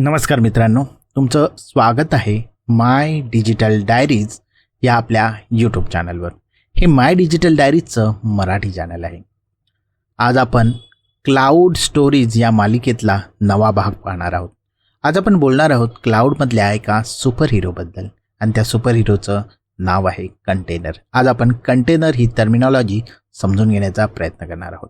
नमस्कार मित्रांनो तुमचं स्वागत आहे माय डिजिटल डायरीज या आपल्या यूट्यूब चॅनलवर हे माय डिजिटल डायरीजचं मराठी चॅनल आहे. आज आपण क्लाउड स्टोरीज या मालिकेतला नवा भाग पाहणार आहोत. आज आपण बोलणार आहोत क्लाउडमधल्या एका सुपर हिरोबद्दल आणि त्या सुपर हिरोचं नाव आहे कंटेनर आज आपण कंटेनर ही टर्मिनॉलॉजी समजून घेण्याचा प्रयत्न करणार आहोत.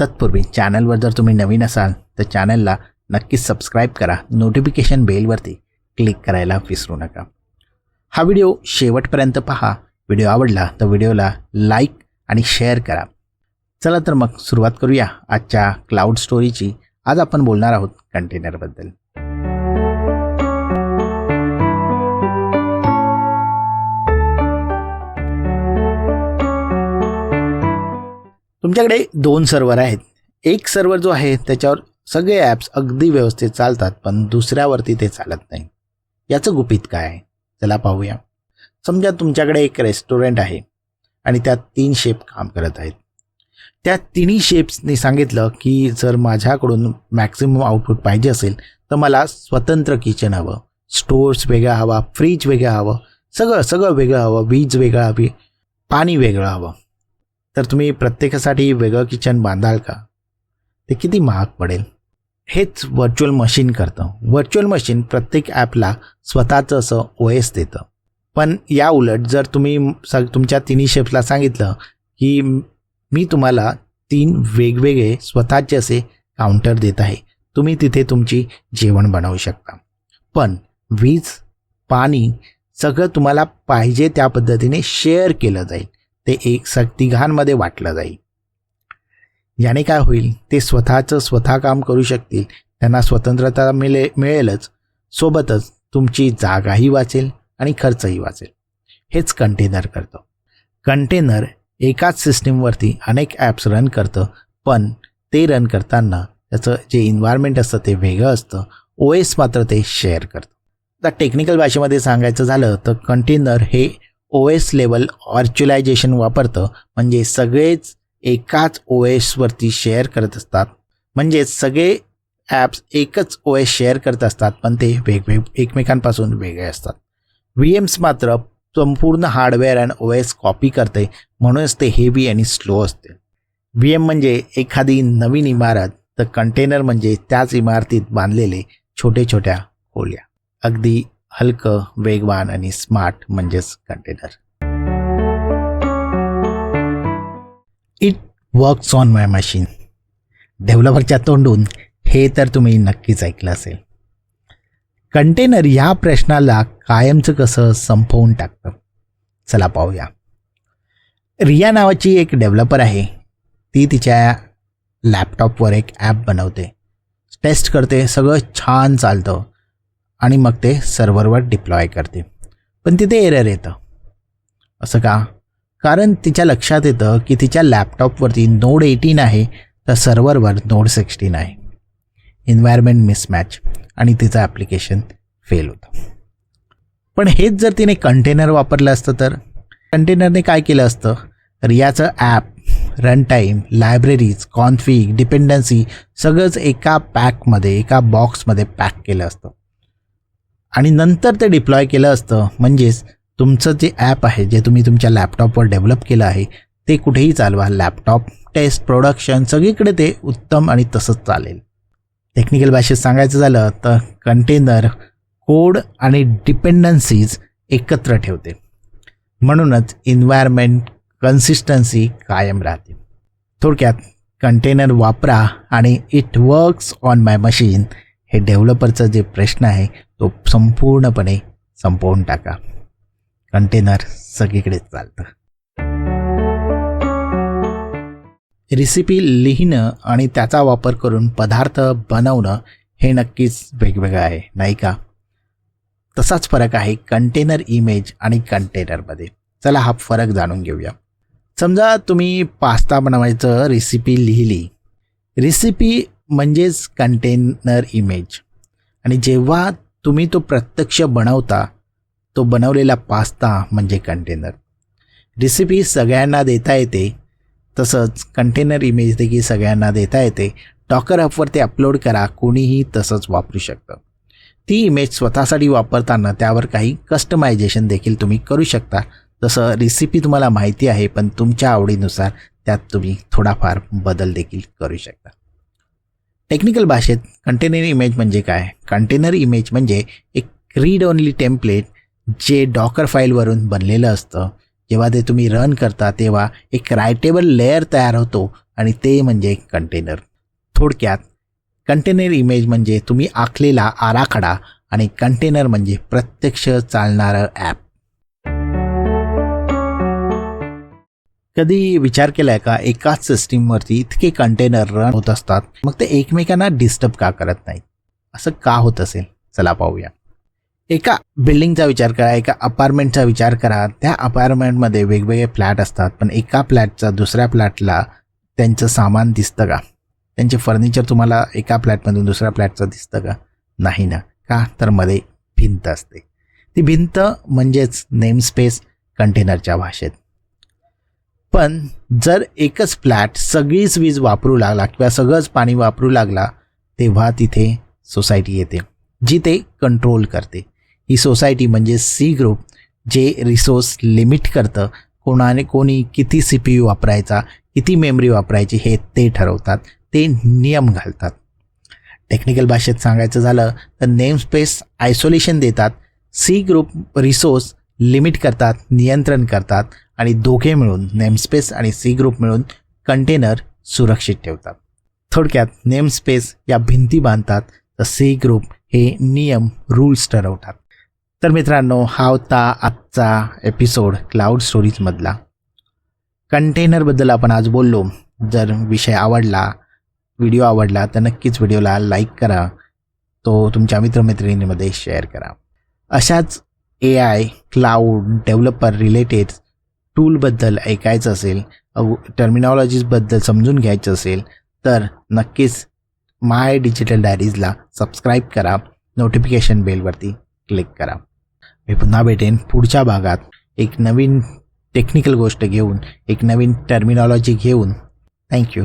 तत्पूर्वी चॅनलवर जर तुम्ही नवीन असाल तर चॅनलला नक्कीच सबस्क्राईब करा. नोटिफिकेशन बेलवरती क्लिक करायला विसरू नका. हा व्हिडिओ शेवटपर्यंत पहा. व्हिडिओ आवडला तर व्हिडिओला लाईक आणि शेअर करा. चला तर मग सुरुवात करूया आजच्या क्लाउड स्टोरीची आज आपण बोलणार आहोत कंटेनरबद्दल तुमच्याकडे दोन सर्व्हर आहेत. एक सर्व्हर जो आहे त्याच्यावर सगळे ॲप्स अगदी व्यवस्थित चालतात पण दुसऱ्यावरती ते चालत नाही. याचं गुपित काय? आहे चला पाहूया. समजा तुमच्याकडे एक रेस्टॉरंट आहे आणि त्यात तीन शेप काम करत आहेत. त्या तिन्ही शेप्सनी सांगितलं की जर माझ्याकडून मॅक्झिमम आउटपुट पाहिजे असेल तर मला स्वतंत्र किचन हवं स्टोर्स वेगळा हवा फ्रीज वेगळं हवं सगळं सगळं वेगळं हवं वीज वेगळं हवी पाणी वेगळं हवं. तर तुम्ही प्रत्येकासाठी वेगळं किचन बांधाल का? ते किती महाग पडेल? हेच व्हर्च्युअल मशीन करतं. व्हर्च्युअल मशीन प्रत्येक ॲपला स्वतःचं असं ओ एस देतं. पण या उलट जर तुम्ही स तुमच्या तिन्ही शेप्सला सांगितलं की मी तुम्हाला तीन वेगवेगळे स्वतःचे असे काउंटर देत आहे. तुम्ही तिथे तुमची जेवण बनवू शकता. पण वीज पाणी सगळं तुम्हाला पाहिजे त्या पद्धतीने शेअर केलं जाईल. ते एक स घाणमध्ये वाटलं जाईल. याने काय होईल? ते स्वतःचं स्वतः काम करू शकतील. त्यांना स्वतंत्रता मिळे मिळेलच. सोबतच तुमची जागाही वाचेल आणि खर्चही वाचेल. हेच कंटेनर करतं. कंटेनर एकाच सिस्टीमवरती अनेक ॲप्स रन करतं पण ते रन करताना त्याचं जे इन्व्हायरमेंट असतं ते वेगळं असतं. ओ एस मात्र ते शेअर करतं. आता टेक्निकल भाषेमध्ये सांगायचं झालं तर कंटेनर हे ओ एस लेवल ऑर्च्युलायझेशन वापरतं. म्हणजे सगळेच एकाच ओ एसवरती शेअर करत असतात. म्हणजेच सगळे ॲप्स एकच ओ एस शेअर करत असतात पण ते वेगवेग एकमेकांपासून वेगळे असतात. व्ही एम्स मात्र संपूर्ण hardware and O S copy करते म्हणूनच ते हेवी आणि स्लो असते. व्ही एम म्हणजे एखादी नवीन इमारत तर कंटेनर म्हणजे त्याच इमारतीत बांधलेले छोटे छोट्या खोल्या. अगदी हलकं वेगवान आणि स्मार्ट म्हणजेच container it works on my machine डेव्हलपरच्या तोंडून हे तर तुम्ही नक्कीच ऐकलं असेल. कंटेनर या प्रश्नाला कायमचं कसं संपवून टाकतं? चला पाहूया. रिया नावाची एक डेव्हलपर आहे. ती तिच्या लॅपटॉपवर एक ॲप बनवते. टेस्ट करते सगळं छान चालतं. आणि मग ते सर्व्हरवर डिप्लॉय करते. पण तिथे एरर येतं. असं का? कारण तिच्या लक्षात येतं की तिच्या लॅपटॉपवरती नोड एटीन आहे तर सर्व्हरवर नोड सिक्स्टीन आहे. इन्व्हायरमेंट मिसमॅच आणि तिचं ॲप्लिकेशन फेल होतं. पण हेच जर तिने कंटेनर वापरलं असतं तर? कंटेनरने काय केलं असतं? रियाचं app run time libraries config dependency सगळंच एका पॅकमध्ये एका बॉक्समध्ये पॅक केलं असतं. आणि नंतर ते डिप्लॉय केलं असतं म्हणजेच तुमचं जे ॲप आहे जे तुम्ही तुमच्या लॅपटॉपवर डेव्हलप केलं आहे ते कुठेही चालवा. लॅपटॉप टेस्ट प्रोडक्शन सगळीकडे ते उत्तम आणि तसंच चालेल. टेक्निकल भाषेत सांगायचं झालं तर कंटेनर कोड आणि डिपेंडन्सीज एकत्र ठेवते. म्हणूनच इन्व्हायरमेंट कन्सिस्टन्सी कायम राहते. थोडक्यात कंटेनर वापरा आणि it works on my machine हे डेव्हलपरचं जे प्रश्न आहे तो संपूर्णपणे संपवून टाका. कंटेनर सगळीकडेच चालतं. रेसिपी लिहिणं आणि त्याचा वापर करून पदार्थ बनवणं हे नक्कीच वेगवेगळं आहे नाही का? तसाच फरक आहे कंटेनर इमेज आणि कंटेनरमध्ये चला हा फरक जाणून घेऊया. समजा तुम्ही पास्ता बनवायचं रेसिपी लिहिली. रेसिपी म्हणजेच कंटेनर इमेज आणि जेव्हा तुम्ही तो प्रत्यक्ष बनवता तो बनवलेला पास्ता म्हणजे कंटेनर रेसिपी सगळ्यांना देता येते. तसंच कंटेनर इमेज देखील सगळ्यांना देता येते. टॉकर ॲपवर ते अपलोड करा कोणीही तसंच वापरू शकतं. ती इमेज स्वतःसाठी वापरताना त्यावर काही कस्टमायझेशन देखील तुम्ही करू शकता. जसं रेसिपी तुम्हाला माहिती आहे पण तुमच्या आवडीनुसार त्यात तुम्ही थोडाफार बदल देखील करू शकता. टेक्निकल भाषेत कंटेनर इमेज म्हणजे काय? कंटेनर इमेज म्हणजे एक रीड ओनली टेम्पलेट जे डॉकर फाईलवरून बनलेलं असतं जेव्हा ते तुम्ही रन करता तेव्हा एक रायटेबल लेअर तयार होतो आणि ते म्हणजे कंटेनर थोडक्यात कंटेनर इमेज म्हणजे तुम्ही आखलेला आराखडा आणि कंटेनर म्हणजे प्रत्यक्ष चालणारं ॲप कधी विचार केलाय का एकाच सिस्टीमवरती इतके कंटेनर रन होत असतात मग ते एकमेकांना डिस्टर्ब का करत नाहीत? असं का होत असेल? चला पाहूया. एका बिल्डिंगचा विचार करा एका अपार्टमेंटचा विचार करा. त्या अपार्टमेंटमध्ये वेगवेगळे फ्लॅट असतात पण एका फ्लॅटचा दुसऱ्या फ्लॅटला त्यांचं सामान दिसतं का? त्यांचे फर्निचर तुम्हाला एका फ्लॅटमधून दुसऱ्या फ्लॅटचं दिसतं का? नाही ना. का? तर मध्ये भिंत असते. ती भिंत म्हणजेच नेम स्पेस कंटेनरच्या भाषेत. पण जर एकच फ्लॅट सगळीच वीज वापरू लागला किंवा सगळंच पाणी वापरू लागला तेव्हा तिथे सोसायटी येते जी ते कंट्रोल करते. ही सोसायटी म्हणजे सी ग्रुप जे रिसोर्स लिमिट करतं कोणाने कोणी किती सी पी यू वापरायचा किती मेमरी वापरायची हे ते ठरवतात ते नियम घालतात. टेक्निकल भाषेत सांगायचं झालं तर नेमस्पेस आयसोलेशन देतात सी ग्रुप रिसोर्स लिमिट करतात नियंत्रण करतात आणि दोघे मिळून नेमस्पेस आणि सी ग्रुप मिळून कंटेनर सुरक्षित ठेवतात. थोडक्यात नेमस्पेस या भिंती बांधतात तर सी ग्रुप हे नियम रूल्स ठरवतात. तर मित्रांनो हा होता आजचा एपिसोड क्लाउड स्टोरीजमधला कंटेनरबद्दल आपण आज बोललो. जर विषय आवडला व्हिडिओ आवडला तर नक्कीच व्हिडिओला लाईक करा. तो तुमच्या मित्रमैत्रिणीमध्ये शेअर करा. अशाच A I cloud developer related टूलबद्दल ऐकायचं असेल टर्मिनॉलॉजीजबद्दल समजून घ्यायचं असेल तर नक्कीच माय डिजिटल डायरीजला सबस्क्राईब करा. नोटिफिकेशन बेलवरती क्लिक करा. मी पुन्हा भेटेन पुढच्या भागात. एक नवीन टेक्निकल गोष्ट घेऊन एक नवीन टर्मिनॉलॉजी घेऊन. थँक्यू